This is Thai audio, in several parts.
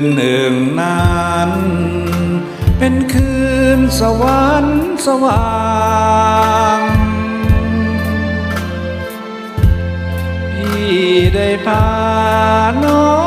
นหนึ่งนานเป็นคืนสวรรค์สว่างพี่ได้พาน้อง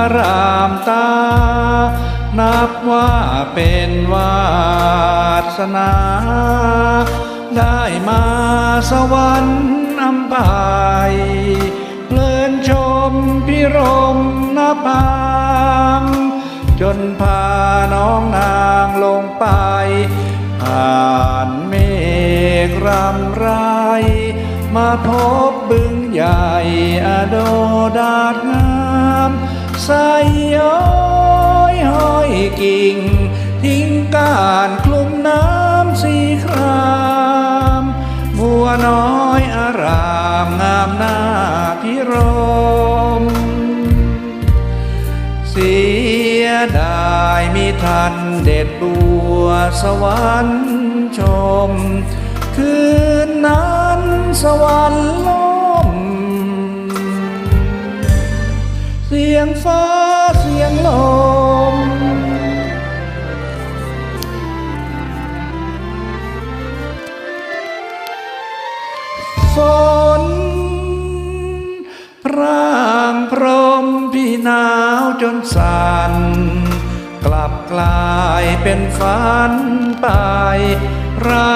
ารามตา นับว่าเป็นวาสนา ได้มาสวรรค์อำพายเพลินชมพิรมนภางจนพาน้องนางลงไป ผ่านเมฆรำไร มาพบบึงใหญ่อโดดาดงาม ใสย้อยห้อยกิ่ง ทิ้งก้านคลุมน้ำสีครามบัวน้อยอารามงามหน้าพิรม เสียดายมีทันเด็ดบัวสวรรค์ชม คืนนั้นสวรรค์ ยงฟ้าเสียงลม ฝนพร่างพรมพี่หนาวจนสั่นกลับกลายเป็นฝันไปรคู่กอ